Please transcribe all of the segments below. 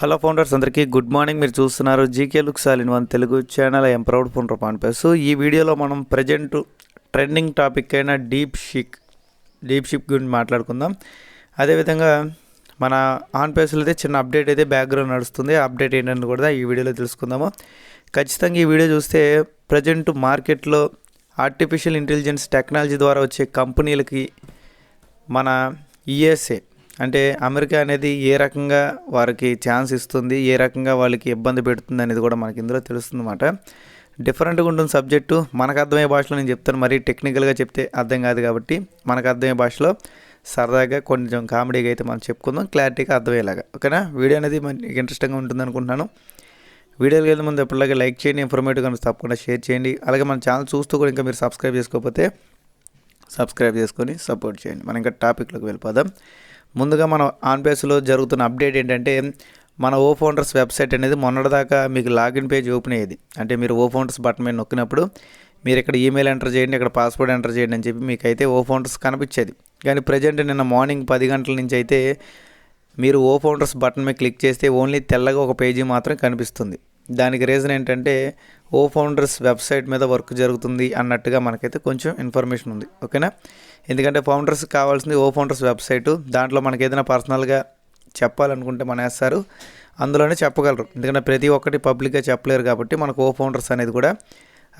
Hello founders అందరికీ good morning. మీరు చూస్తున్నారు GK looks all in one Telugu channel. I'm proud founder పాన్పే so ఈ వీడియోలో మనం ప్రజెంట్ ట్రెండింగ్ టాపిక్ అయిన డీప్ షిక్ డీప్ షిప్ గురించి మాట్లాడుకుందాం. అదేవిధంగా మన ఆన్ పేస్లో అయితే చిన్న అప్డేట్ అయితే బ్యాక్గ్రౌండ్ నడుస్తుంది. అప్డేట్ ఏంటని కూడా ఈ వీడియోలో తెలుసుకుందాము. ఖచ్చితంగా ఈ వీడియో చూస్తే ప్రజెంట్ మార్కెట్లో ఆర్టిఫిషియల్ ఇంటెలిజెన్స్ టెక్నాలజీ ద్వారా వచ్చే కంపెనీలకి మన ఈఎస్ఏ అంటే అమెరికా అనేది ఏ రకంగా వారికి ఛాన్స్ ఇస్తుంది ఏ రకంగా వాళ్ళకి ఇబ్బంది పెడుతుంది అనేది కూడా మనకి ఇందులో తెలుస్తుంది అన్నమాట డిఫరెంట్గా ఉంటుంది సబ్జెక్టు మనకు అర్థమయ్యే భాషలో నేను చెప్తాను. మరీ టెక్నికల్గా చెప్తే అర్థం కాదు కాబట్టి మనకు అర్థమయ్యే భాషలో సరదాగా కొంచెం కామెడీగా అయితే మనం చెప్పుకుందాం. క్లారిటీగా అర్థమయ్యేలాగా. ఓకేనా? వీడియో అనేది మనకి ఇంట్రెస్టింగ్గా ఉంటుంది అనుకుంటున్నాను. వీడియోకి వెళ్ళే ముందు ఎప్పటిలాగే లైక్ చేయండి ఇన్ఫర్మేటివ్ కనుక తప్పకుండా షేర్ చేయండి. అలాగే మన ఛానల్ చూస్తూ కూడా ఇంకా మీరు సబ్స్క్రైబ్ చేసుకోకపోతే సబ్స్క్రైబ్ చేసుకొని సపోర్ట్ చేయండి. మనం ఇంకా టాపిక్లోకి వెళ్ళిపోదాం. ముందుగా మన ఆన్పేస్లో జరుగుతున్న అప్డేట్ ఏంటంటే మన ఓ ఫౌండర్స్ వెబ్సైట్ అనేది మొన్నటిదాకా మీకు లాగిన్ పేజ్ ఓపెన్ అయ్యేది. అంటే మీరు ఓ ఫౌండర్స్ బటన్ మీద నొక్కినప్పుడు మీరు ఇక్కడ ఈమెయిల్ ఎంటర్ చేయండి ఇక్కడ పాస్వర్డ్ ఎంటర్ చేయండి అని చెప్పి మీకు అయితే ఓ ఫౌండర్స్ కనిపించేది. కానీ ప్రజెంట్ నిన్న మార్నింగ్ పది గంటల నుంచి అయితే మీరు ఓ ఫౌండర్స్ బటన్ మీద క్లిక్ చేస్తే ఓన్లీ తెల్లగా ఒక పేజీ మాత్రం కనిపిస్తుంది. దానికి రీజన్ ఏంటంటే ఓ ఫౌండర్స్ వెబ్సైట్ మీద వర్క్ జరుగుతుంది అన్నట్టుగా మనకైతే కొంచెం ఇన్ఫర్మేషన్ ఉంది. ఓకేనా ఎందుకంటే ఫౌండర్స్ కావాల్సింది ఓ ఫౌండర్స్ వెబ్సైటు. దాంట్లో మనకి ఏదైనా పర్సనల్గా చెప్పాలనుకుంటే మన వేస్తారు. అందులోనే చెప్పగలరు. ఎందుకంటే ప్రతి ఒక్కటి పబ్లిక్గా చెప్పలేరు కాబట్టి మనకు ఓ ఫౌండర్స్ అనేది కూడా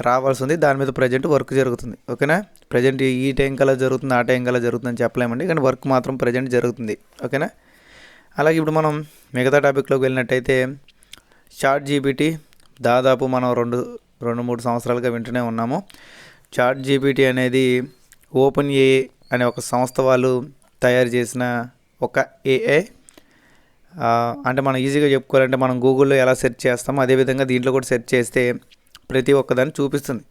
రావాల్సి ఉంది. దాని మీద ప్రజెంట్ వర్క్ జరుగుతుంది. ఓకేనా ప్రజెంట్ ఈ టైం కల్లా జరుగుతుంది ఆ టైం కల్లా జరుగుతుందని చెప్పలేమండి. కానీ వర్క్ మాత్రం ప్రజెంట్ జరుగుతుంది. ఓకేనా అలాగే ఇప్పుడు మనం మిగతా టాపిక్లోకి వెళ్ళినట్టయితే చాట్ జీబీటీ దాదాపు మనం రెండు రెండు మూడు సంవత్సరాలుగా వింటూనే ఉన్నాము. చాట్ జీబీటీ అనేది ఓపెన్ ఏ అనే ఒక సంస్థ వాళ్ళు తయారు చేసిన ఒక ఏఐ. అంటే మనం ఈజీగా చెప్పుకోవాలంటే మనం గూగుల్లో ఎలా సెర్చ్ చేస్తామో అదేవిధంగా దీంట్లో కూడా సెర్చ్ చేస్తే ప్రతి ఒక్కదాన్ని చూపిస్తుంది.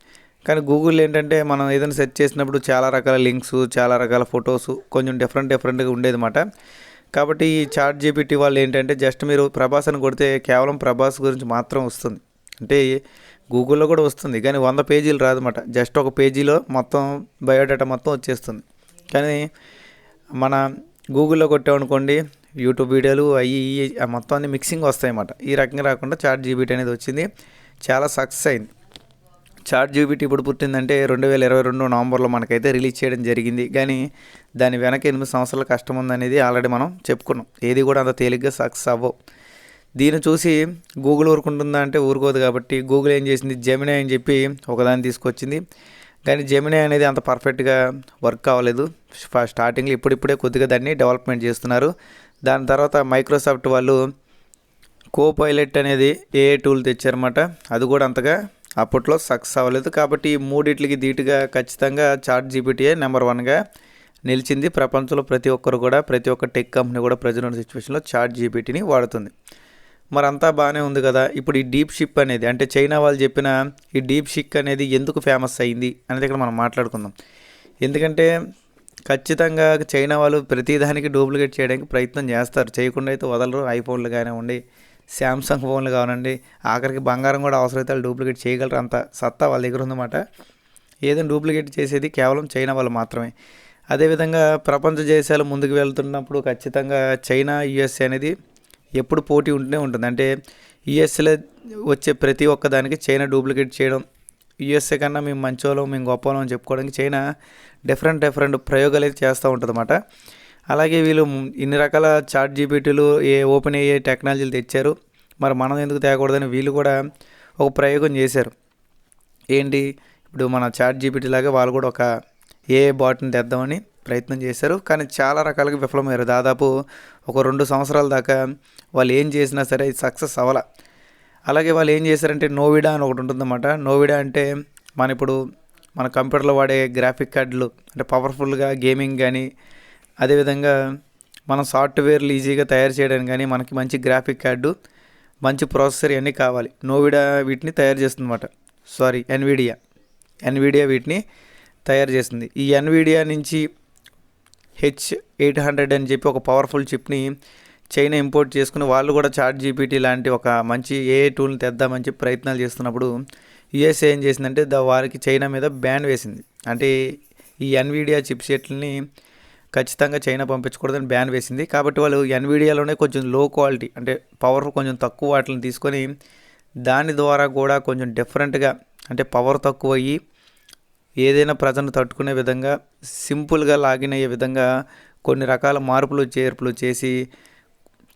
కానీ గూగుల్ ఏంటంటే మనం ఏదైనా సెర్చ్ చేసినప్పుడు చాలా రకాల లింక్స్ చాలా రకాల ఫొటోస్ కొంచెం డిఫరెంట్ డిఫరెంట్గా ఉండేదన్నమాట. కాబట్టి ఈ చాట్ జీపీటీ వాళ్ళు ఏంటంటే జస్ట్ మీరు ప్రభాస్ అని కొడితే కేవలం ప్రభాస్ గురించి మాత్రం వస్తుంది. అంటే గూగుల్లో కూడా వస్తుంది. కానీ వంద పేజీలు రాదన్నమాట. జస్ట్ ఒక పేజీలో మొత్తం బయోడేటా మొత్తం వచ్చేస్తుంది. కానీ మన గూగుల్లో కొట్టామనుకోండి యూట్యూబ్ వీడియోలు అవి ఇవి మొత్తం అన్ని మిక్సింగ్ వస్తాయన్నమాట. ఈ రకంగా రాకుండా చాట్ జీబీటీ అనేది వచ్చింది. చాలా సక్సెస్ అయింది. చాట్ జీబీటీ ఇప్పుడు పుట్టిందంటే రెండు వేల ఇరవై రెండు నవంబర్లో మనకైతే రిలీజ్ చేయడం జరిగింది. కానీ దాని వెనక ఎనిమిది సంవత్సరాల కష్టం ఉందనేది ఆల్రెడీ మనం చెప్పుకున్నాం. ఏది కూడా అంత తేలిగ్గా సక్సెస్ అవ్వవు. దీన్ని చూసి గూగుల్ ఊరుకుంటుందా అంటే ఊరుకోదు కాబట్టి గూగుల్ ఏం చేసింది? జెమినా అని చెప్పి ఒకదాన్ని తీసుకొచ్చింది. కానీ జెమినా అనేది అంత పర్ఫెక్ట్గా వర్క్ అవ్వలేదు స్టార్టింగ్లో ఇప్పుడిప్పుడే కొద్దిగా దాన్ని డెవలప్మెంట్ చేస్తున్నారు. దాని తర్వాత మైక్రోసాఫ్ట్ వాళ్ళు కో పైలట్ అనేది ఏ టూల్ తెచ్చారన్నమాట. అది కూడా అంతగా అప్పట్లో సక్సెస్ అవ్వలేదు కాబట్టి ఈ మూడిట్లకి ధీటుగా ఖచ్చితంగా చాట్ జీపీటీఏ నెంబర్ వన్గా నిలిచింది. ప్రపంచంలో ప్రతి ఒక్కరు కూడా ప్రతి ఒక్క టెక్ కంపెనీ కూడా ప్రజెంట్ సిచ్యువేషన్లో చాట్ జీపీటీని వాడుతుంది. మరి అంతా బాగానే ఉంది కదా? ఇప్పుడు ఈ డీప్ షిప్ అనేది అంటే చైనా వాళ్ళు చెప్పిన ఈ డీప్ షిక్ అనేది ఎందుకు ఫేమస్ అయింది అనేది ఇక్కడ మనం మాట్లాడుకుందాం. ఎందుకంటే ఖచ్చితంగా చైనా వాళ్ళు ప్రతిదానికి డూప్లికేట్ చేయడానికి ప్రయత్నం చేస్తారు. చేయకుండా అయితే వదలరు. ఐఫోన్లు కానివ్వండి శాంసంగ్ ఫోన్లు కావాలండి ఆఖరికి బంగారం కూడా అవసరమైతే వాళ్ళు డూప్లికేట్ చేయగలరు అంత సత్తా వాళ్ళ దగ్గర ఉందన్నమాట. ఏదైనా డూప్లికేట్ చేసేది కేవలం చైనా వాళ్ళు మాత్రమే. అదేవిధంగా ప్రపంచ దేశాలు ముందుకు వెళ్తున్నప్పుడు ఖచ్చితంగా చైనా యుఎస్ఏ అనేది ఎప్పుడు పోటీ ఉంటూనే ఉంటుంది. అంటే యుఎస్ఏలో వచ్చే ప్రతి ఒక్క దానికి చైనా డూప్లికేట్ చేయడం యుఎస్ఏ కన్నా మేము మంచోళ్ళం మేము గొప్పలం అని చెప్పుకోవడానికి చైనా డిఫరెంట్ డిఫరెంట్ ప్రయోగాలు అయితే చేస్తూ ఉంటుంది అన్నమాట అలాగే వీళ్ళు ఇన్ని రకాల చాట్ జీపీటీలు ఏ ఓపెన్ అయ్యే టెక్నాలజీలు తెచ్చారు. మరి మనం ఎందుకు తేకూడదని వీళ్ళు కూడా ఒక ప్రయోగం చేశారు. ఏంటి? ఇప్పుడు మన చాట్ జీపీటీ లాగా వాళ్ళు కూడా ఒక ఏ బాట్ని తెద్దామని ప్రయత్నం చేశారు. కానీ చాలా రకాలుగా విఫలమయ్యారు. దాదాపు ఒక రెండు సంవత్సరాల దాకా వాళ్ళు ఏం చేసినా సరే సక్సెస్ అవ్వాల. అలాగే వాళ్ళు ఏం చేశారంటే నోవిడా అని ఒకటి ఉంటుందన్నమాట. నోవిడా అంటే మన ఇప్పుడు మన కంప్యూటర్లో వాడే గ్రాఫిక్ కార్డులు అంటే పవర్ఫుల్గా గేమింగ్ కానీ అదేవిధంగా మనం సాఫ్ట్వేర్లు ఈజీగా తయారు చేయడానికి కానీ మనకి మంచి గ్రాఫిక్ కార్డు మంచి ప్రాసెసర్ ఇవన్నీ కావాలి. నోవిడా వీటిని తయారు చేస్తుందన్నమాట. సారీ ఎన్విడియా ఎన్విడియా వీటిని తయారు చేస్తుంది. ఈ ఎన్విడియా నుంచి హెచ్ ఎయిట్ హండ్రెడ్ అని చెప్పి ఒక పవర్ఫుల్ చిప్ని చైనా ఇంపోర్ట్ చేసుకుని వాళ్ళు కూడా చాట్ జీపీటీ లాంటి ఒక మంచి ఏ టూల్ని తెద్దామని చెప్పి ప్రయత్నాలు చేస్తున్నప్పుడు యుఎస్ఏ ఏం చేసిందంటే దా వారికి చైనా మీద బ్యాన్ వేసింది. అంటే ఈ ఎన్విడియా చిప్ సెట్లని ఖచ్చితంగా చైనా పంపించకూడదని బ్యాన్ వేసింది. కాబట్టి వాళ్ళు ఎన్విడియాలోనే కొంచెం లో క్వాలిటీ అంటే పవర్ కొంచెం తక్కువ వాటిని తీసుకొని దాని ద్వారా కూడా కొంచెం డిఫరెంట్గా అంటే పవర్ తక్కువ అయ్యి ఏదైనా ప్రజను తట్టుకునే విధంగా సింపుల్గా లాగిన్ అయ్యే విధంగా కొన్ని రకాల మార్పులు చేర్పులు చేసి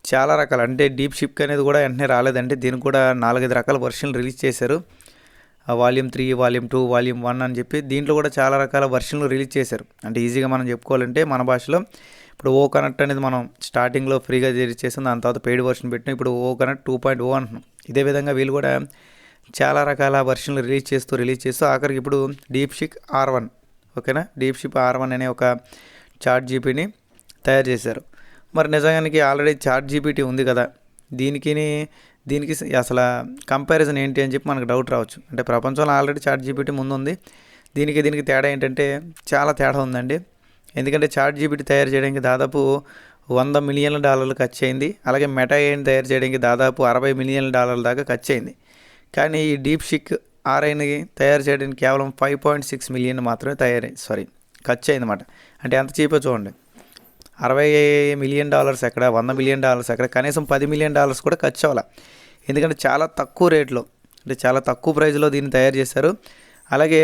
చాలా రకాల అంటే డీప్ షిప్ అనేది కూడా వెంటనే రాలేదంటే దీనికి కూడా నాలుగైదు రకాల వర్షన్లు రిలీజ్ చేశారు. Volume three volume two volume one అని చెప్పి దీంట్లో కూడా చాలా రకాల వర్షన్లు రిలీజ్ చేశారు. అంటే ఈజీగా మనం చెప్పుకోవాలంటే మన భాషలో ఇప్పుడు ఓ కనెక్ట్ అనేది మనం స్టార్టింగ్లో ఫ్రీగా రిలీజ్ చేసాం దాని తర్వాత పెయిడ్ వర్షన్ పెట్టినాం ఇప్పుడు O connect two point O అంటున్నాం. ఇదే విధంగా వీళ్ళు కూడా చాలా రకాల వర్షన్లు రిలీజ్ చేస్తూ రిలీజ్ చేస్తూ ఆఖరికి ఇప్పుడు డీప్ షిక్ ఆర్ వన్ ఓకేనా? డీప్ షిప్ ఆర్ వన్ అనే ఒక చాట్ జీపీని తయారు చేశారు. మరి నిజానికి ఆల్రెడీ చార్ట్ జీపీటీ ఉంది కదా? దీనికి దీనికి అసలు కంపారిజన్ ఏంటి అని చెప్పి మనకు డౌట్ రావచ్చు. అంటే ప్రపంచంలో ఆల్రెడీ చాట్ జీపీటీ ముందు ఉంది దీనికి దీనికి తేడా ఏంటంటే చాలా తేడా ఉందండి. ఎందుకంటే చార్ట్ జీపీటీ తయారు చేయడానికి దాదాపు వంద మిలియన్ల డాలర్లు ఖర్చు అయింది అలాగే మెటా ఏని తయారు చేయడానికి దాదాపు అరవై మిలియన్ల డాలర్ల దాకా ఖర్చు అయింది కానీ ఈ డీప్ షిక్ ఆర్ఐని తయారు చేయడానికి కేవలం ఫైవ్ పాయింట్ సిక్స్ మిలియన్ మాత్రమే తయారై సారీ ఖర్చు అయిందన్నమాట అంటే ఎంత చీపో చూడండి. అరవై మిలియన్ డాలర్స్ ఎక్కడ వంద మిలియన్ డాలర్స్ ఎక్కడ కనీసం పది మిలియన్ డాలర్స్ కూడా ఖర్చు అవ్వాలి. ఎందుకంటే చాలా తక్కువ రేట్లో అంటే చాలా తక్కువ ప్రైస్లో దీన్ని తయారు చేశారు. అలాగే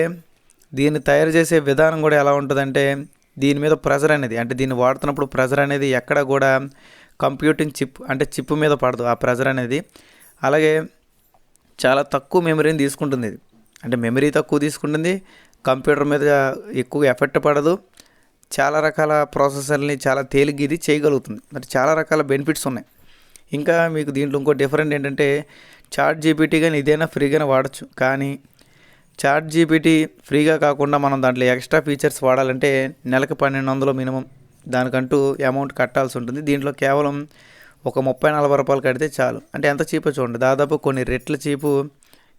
దీన్ని తయారు చేసే విధానం కూడా ఎలా ఉంటుందంటే దీని మీద ప్రెజర్ అనేది అంటే దీన్ని వాడుతున్నప్పుడు ప్రెజర్ అనేది ఎక్కడ కూడా కంప్యూటింగ్ చిప్ అంటే చిప్ మీద పడదు ఆ ప్రెజర్ అనేది. అలాగే చాలా తక్కువ మెమరీని తీసుకుంటుంది. ఇది అంటే మెమరీ తక్కువ తీసుకుంటుంది కంప్యూటర్ మీద ఎక్కువ ఎఫెక్ట్ పడదు. చాలా రకాల ప్రాసెసర్ని చాలా తేలిగ్గా ఇది చేయగలుగుతుంది. మరి చాలా రకాల బెనిఫిట్స్ ఉన్నాయి. ఇంకా మీకు దీంట్లో ఇంకో డిఫరెంట్ ఏంటంటే చాట్ జీపీటీ కానీ ఇదైనా ఫ్రీగానే వాడచ్చు. కానీ చాట్ జీపీటీ ఫ్రీగా కాకుండా మనం దాంట్లో ఎక్స్ట్రా ఫీచర్స్ వాడాలంటే నెలకు పన్నెండు వందలు మినిమం దానికంటూ అమౌంట్ కట్టాల్సి ఉంటుంది. దీంట్లో కేవలం ఒక ముప్పై నలభై రూపాయలు కడితే చాలు. అంటే ఎంత చీపో చూడండి. దాదాపు కొన్ని రెట్ల చీపు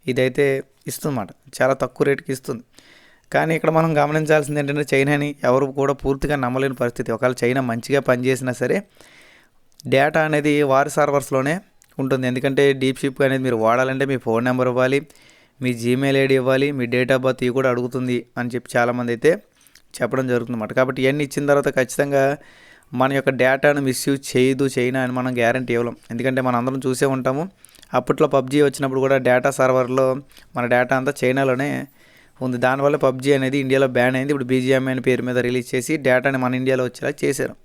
ఇదైతే ఇస్తుందన్నమాట. చాలా తక్కువ రేటుకి ఇస్తుంది. కానీ ఇక్కడ మనం గమనించాల్సింది ఏంటంటే చైనాని ఎవరు కూడా పూర్తిగా నమ్మలేని పరిస్థితి. ఒకవేళ చైనా మంచిగా పనిచేసినా సరే డేటా అనేది వారి సర్వర్స్లోనే ఉంటుంది. ఎందుకంటే డీప్ షిప్ అనేది మీరు వాడాలంటే మీ ఫోన్ నెంబర్ ఇవ్వాలి మీ జీమెయిల్ ఐడి ఇవ్వాలి మీ డేట్ ఆఫ్ బర్త్ ఇవి కూడా అడుగుతుంది అని చెప్పి చాలామంది అయితే చెప్పడం జరుగుతుందన్నమాట. కాబట్టి ఇవన్నీ ఇచ్చిన తర్వాత ఖచ్చితంగా మన యొక్క డేటాను మిస్యూజ్ చేయదు చైనా అని మనం గ్యారంటీ ఇవ్వలేం. ఎందుకంటే మనం అందరం చూసే ఉంటాము. అప్పట్లో పబ్జీ వచ్చినప్పుడు కూడా డేటా సర్వర్లో మన డేటా అంతా చైనాలోనే ఉంది. దానివల్ల పబ్జీ అనేది ఇండియాలో బ్యాన్ అయింది. ఇప్పుడు బీజిఎంఐ అనే పేరు మీద రిలీజ్ చేసి డేటాని మన ఇండియాలో వచ్చేలా చేశారు.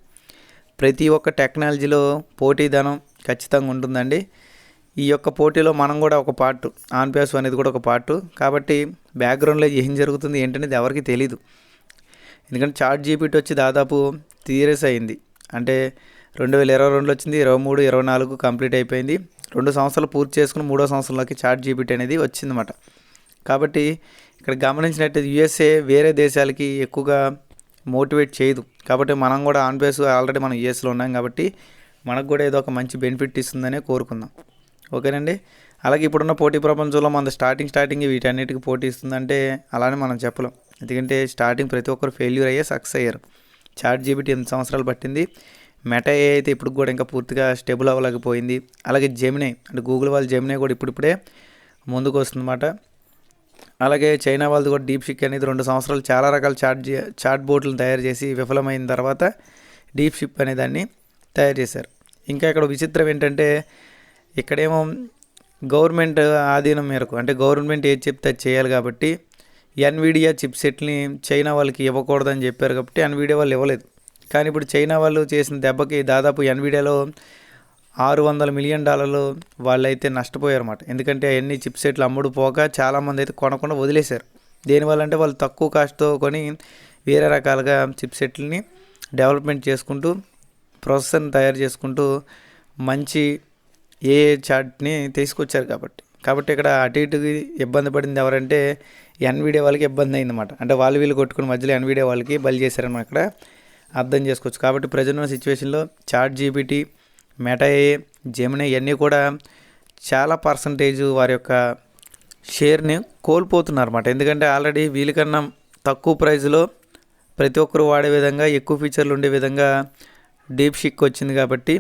ప్రతి ఒక్క టెక్నాలజీలో పోటీదనం ఖచ్చితంగా ఉంటుందండి. ఈ యొక్క పోటీలో మనం కూడా ఒక పార్ట్ ఆన్ పేస్ అనేది కూడా ఒక పార్ట్ కాబట్టి బ్యాక్గ్రౌండ్లో ఏం జరుగుతుంది ఏంటనేది ఎవరికి తెలీదు. ఎందుకంటే చాట్ జీపీటీ వచ్చి దాదాపు త్రీ అయింది. అంటే రెండు వేల ఇరవై రెండులో వచ్చింది ఇరవై మూడు ఇరవై నాలుగు కంప్లీట్ అయిపోయింది. రెండు సంవత్సరాలు పూర్తి చేసుకుని మూడో సంవత్సరంలోకి చార్ట్ జీపీటీ అనేది వచ్చిందన్నమాట. కాబట్టి ఇక్కడ గమనించినట్టయితే యుఎస్ఏ వేరే దేశాలకి ఎక్కువగా మోటివేట్ చేయదు. కాబట్టి మనం కూడా ఆన్ బేస్ ఆల్రెడీ మనం యుఎస్లో ఉన్నాం కాబట్టి మనకు కూడా ఏదో ఒక మంచి బెనిఫిట్ ఇస్తుందనే కోరుకుందాం. ఓకేనండి? అలాగే ఇప్పుడున్న పోటీ ప్రపంచంలో మన స్టార్టింగ్ స్టార్టింగ్ వీటన్నిటికి పోటీ ఇస్తుందంటే అలానే మనం చెప్పలేం. ఎందుకంటే స్టార్టింగ్ ప్రతి ఒక్కరు ఫెయిల్యూర్ అయ్యే సక్సెస్ అయ్యారు. చాట్ జీబీటీ ఎనిమిది సంవత్సరాలు పట్టింది? మెటా ఏ అయితే ఇప్పుడు కూడా ఇంకా పూర్తిగా స్టేబుల్ అవ్వలేకపోయింది. అలాగే జెమినే అంటే గూగుల్ వాళ్ళ జెమినే కూడా ఇప్పుడిప్పుడే ముందుకు వస్తుందన్నమాట. అలాగే చైనా వాళ్ళది కూడా డీప్ షిక్ అనేది రెండు సంవత్సరాలు చాలా రకాల చాట్ చాట్ బోట్లను తయారు చేసి విఫలమైన తర్వాత డీప్ షిప్ అనే దాన్ని తయారు చేశారు. ఇంకా ఇక్కడ విచిత్రం ఏంటంటే ఇక్కడేమో గవర్నమెంట్ ఆధీనం మేరకు అంటే గవర్నమెంట్ ఏది చెప్తే అది చేయాలి కాబట్టి ఎన్విడియా చిప్ సెట్ని చైనా వాళ్ళకి ఇవ్వకూడదని చెప్పారు కాబట్టి ఎన్విడియా వాళ్ళు ఇవ్వలేదు. కానీ ఇప్పుడు చైనా వాళ్ళు చేసిన దెబ్బకి దాదాపు ఎన్విడియాలో ఆరు వందల మిలియన్ డాలర్లు వాళ్ళైతే నష్టపోయారన్నమాట. ఎందుకంటే అవన్నీ చిప్ సెట్లు అమ్ముడు పోక చాలామంది అయితే కొనకుండా వదిలేశారు. దేనివల్ల అంటే వాళ్ళు తక్కువ కాస్ట్తో కొని వేరే రకాలుగా చిప్ సెట్లని డెవలప్మెంట్ చేసుకుంటూ ప్రాసెసర్ని తయారు చేసుకుంటూ మంచి ఏ చాట్ని తీసుకొచ్చారు కాబట్టి. కాబట్టి ఇక్కడ అటు ఇటు ఇబ్బంది పడింది ఎవరంటే ఎన్విడియా వాళ్ళకి ఇబ్బంది అయిందన్నమాట. అంటే వాళ్ళు వీళ్ళు కొట్టుకుని మధ్యలో ఎన్విడియా వాళ్ళకి బలి చేశారని ఇక్కడ అర్థం చేసుకోవచ్చు. కాబట్టి ప్రజెంట్ ఉన్న సిచ్యువేషన్లో చాట్ జీబీటీ మెటాయి జెమినీ ఇవన్నీ కూడా చాలా పర్సంటేజ్ వారి యొక్క షేర్ని కోల్పోతున్నారు అనమాట ఎందుకంటే ఆల్రెడీ వీళ్ళకన్నా తక్కువ ప్రైస్లో ప్రతి ఒక్కరు వాడే విధంగా ఎక్కువ ఫీచర్లు ఉండే విధంగా డీప్ షిక్ వచ్చింది కాబట్టి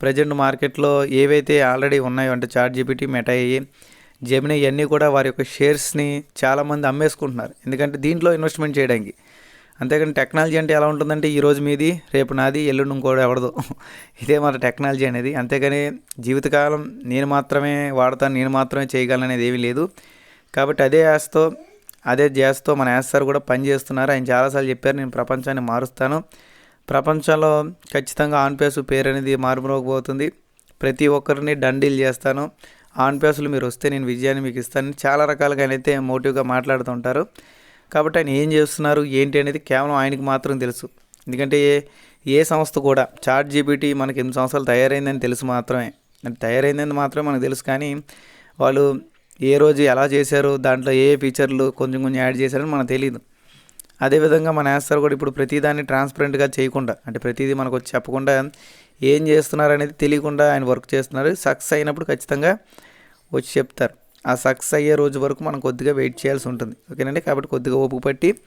ప్రజెంట్ మార్కెట్లో ఏవైతే ఆల్రెడీ ఉన్నాయో అంటే చార్ట్ జీపీటీ మెటాయి జెమినీ ఇవన్నీ కూడా వారి యొక్క షేర్స్ని చాలామంది అమ్మేసుకుంటున్నారు. ఎందుకంటే దీంట్లో ఇన్వెస్ట్మెంట్ చేయడానికి. అంతేకాని టెక్నాలజీ అంటే ఎలా ఉంటుందంటే ఈరోజు మీది రేపు నాది ఎల్లుండి ఇంకోటి ఎవడదు. ఇదే మన టెక్నాలజీ అనేది. అంతేకాని జీవితకాలం నేను మాత్రమే వాడతాను నేను మాత్రమే చేయగలను అనేది ఏమీ లేదు. కాబట్టి అదే యాస్తో అదే జాస్తో మన యాస్ సార్ కూడా పని చేస్తున్నారు. ఆయన చాలాసార్లు చెప్పారు నేను ప్రపంచాన్ని మారుస్తాను. ప్రపంచంలో ఖచ్చితంగా ఆన్పేసు పేరు అనేది మారుమోగబోతుంది ప్రతి ఒక్కరిని డండీల్ చేస్తాను. ఆన్పేసులు మీరు వస్తే నేను విజయాన్ని మీకు ఇస్తాను. చాలా రకాలుగా అయితే మోటివ్గా మాట్లాడుతుంటారు కాబట్టి ఆయన ఏం చేస్తున్నారు ఏంటి అనేది కేవలం ఆయనకి మాత్రం తెలుసు. ఎందుకంటే ఏ ఏ సంస్థ కూడా చాట్ జీబీటీ మనకి ఎనిమిది సంవత్సరాలు తయారైందని తెలుసు మాత్రమే. అంటే తయారైందని మాత్రమే మనకు తెలుసు కానీ వాళ్ళు ఏ రోజు ఎలా చేశారు దాంట్లో ఏ ఏ ఫీచర్లు కొంచెం కొంచెం యాడ్ చేశారని మనకు తెలియదు అదేవిధంగా మన యాస్తారు కూడా ఇప్పుడు ప్రతిదాన్ని ట్రాన్స్పరెంట్గా చేయకుండా అంటే ప్రతిదీ మనకు వచ్చి చెప్పకుండా ఏం చేస్తున్నారు అనేది తెలియకుండా ఆయన వర్క్ చేస్తున్నారు. సక్సెస్ అయినప్పుడు ఖచ్చితంగా వచ్చి చెప్తారు. ఆ సక్సెస్ అయ్యే రోజు వరకు మనం కొద్దిగా వెయిట్ చేయాల్సి ఉంటుంది. ఓకేనండి? కాబట్టి కొద్దిగా ఓపిక పట్టి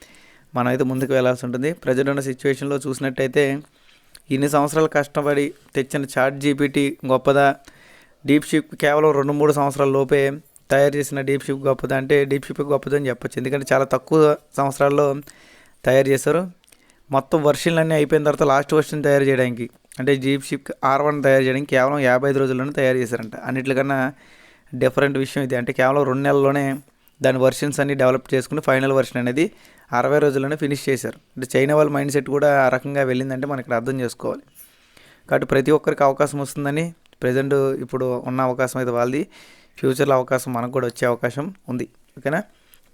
మనం అయితే ముందుకు వెళ్ళాల్సి ఉంటుంది. ప్రజెంట్ ఉన్న సిచ్యువేషన్లో చూసినట్టయితే ఇన్ని సంవత్సరాలు కష్టపడి తెచ్చిన చాట్ జీపీటీ గొప్పదా? డీప్ షిప్ కేవలం రెండు మూడు సంవత్సరాల లోపే తయారు చేసిన డీప్ షిప్ గొప్పదా? అంటే డీప్ షిప్ గొప్పదని చెప్పొచ్చు. ఎందుకంటే చాలా తక్కువ సంవత్సరాల్లో తయారు చేశారు. మొత్తం వర్షన్లన్నీ అయిపోయిన తర్వాత లాస్ట్ వర్షన్ తయారు చేయడానికి. అంటే జీప్ షిప్ ఆర్ వన్ తయారు చేయడానికి కేవలం యాభై ఐదు రోజుల్లోనే తయారు చేశారంట. అన్నిటికన్నా డిఫరెంట్ విషయం ఇది. అంటే కేవలం రెండు నెలల్లోనే దాని వర్షన్స్ అన్ని డెవలప్ చేసుకుని ఫైనల్ వర్షన్ అనేది అరవై రోజుల్లోనే ఫినిష్ చేశారు. అంటే చైనా వాళ్ళ మైండ్ సెట్ కూడా ఆ రకంగా వెళ్ళిందంటే మనం ఇక్కడ అర్థం చేసుకోవాలి. కాబట్టి ప్రతి ఒక్కరికి అవకాశం వస్తుందని ప్రజెంట్ ఇప్పుడు ఉన్న అవకాశం అయితే వాళ్ళది. ఫ్యూచర్లో అవకాశం మనకు కూడా వచ్చే అవకాశం ఉంది. ఓకేనా?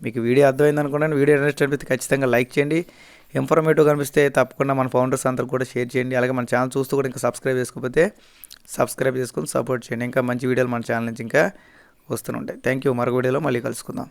మీకు వీడియో అర్థమైంది అనుకున్నాను వీడియో ఇంట్రెస్ట్ అనిపిస్తే ఖచ్చితంగా లైక్ చేయండి. ఇన్ఫర్మేటివ్ కనిపిస్తే తప్పకుండా మన ఫౌండర్స్ అందరూ కూడా షేర్ చేయండి. అలాగే మన ఛానల్ చూస్తూ కూడా ఇంకా సబ్స్క్రైబ్ చేసుకోకపోతే సబ్స్క్రైబ్ చేసుకొని సపోర్ట్ చేయండి. ఇంకా మంచి వీడియోలు మన ఛానల్ నుంచి ఇంకా వస్తూనే ఉంటాయి. థ్యాంక్ యూ మరొక వీడియోలో మళ్ళీ కలుసుకుందాం.